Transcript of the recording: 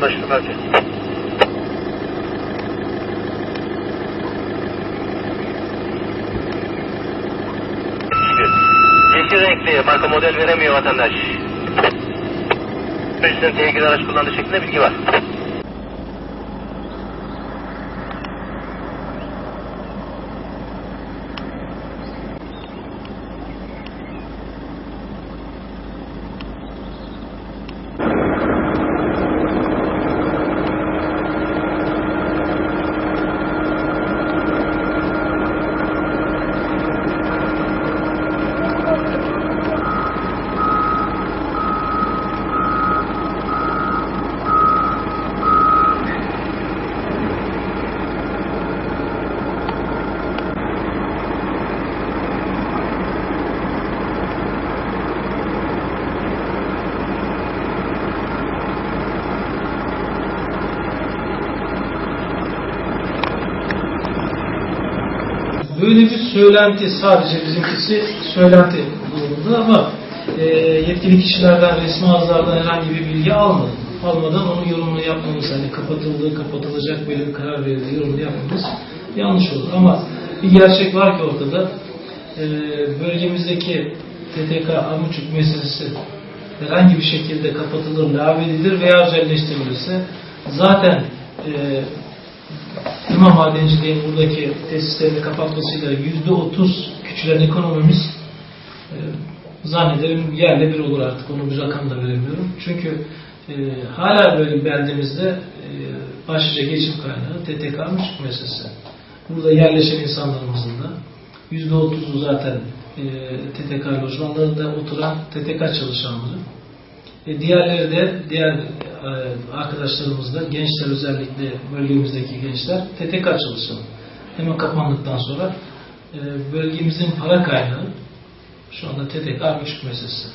Anlaşıldı merkez. Yeşil renkli marka model veremiyor vatandaş. Meclisten tehlikeli araç kullandığı şeklinde bilgi var. Böyle bir söylenti sadece bizimkisi söylenti durumunda ama e, yetkili kişilerden resmi ağızlardan herhangi bir bilgi almadım. Almadan onun yorumunu yapmamız, hani kapatıldı, kapatılacak böyle bir karar verildi, yorumunu yapmamız yanlış olur. Ama bir gerçek var ki ortada. E, bölgemizdeki TTK Armuçuk meselesi herhangi bir şekilde kapatılır, lağvedilir veya özelleştirilirse zaten e, İmam Madenciliğin buradaki tesislerini kapatmasıyla yüzde otuz küçülen ekonomimiz e, zannederim yerle bir olur artık. Onu bir rakam da veremiyorum. Çünkü e, hala böyle beldemizde e, başlıca geçim kaynağı TTK müzik meselesi. Burada yerleşen insanlarımızın da yüzde otuzu zaten e, TTK lojmanlarında oturan TTK çalışanları. E, diğerleri de diğer e, arkadaşlarımız da gençler özellikle bölgemizdeki gençler TTK çalışanı. Hemen kapandıktan sonra e, bölgemizin para kaynağı şu anda TTK güç meselesi.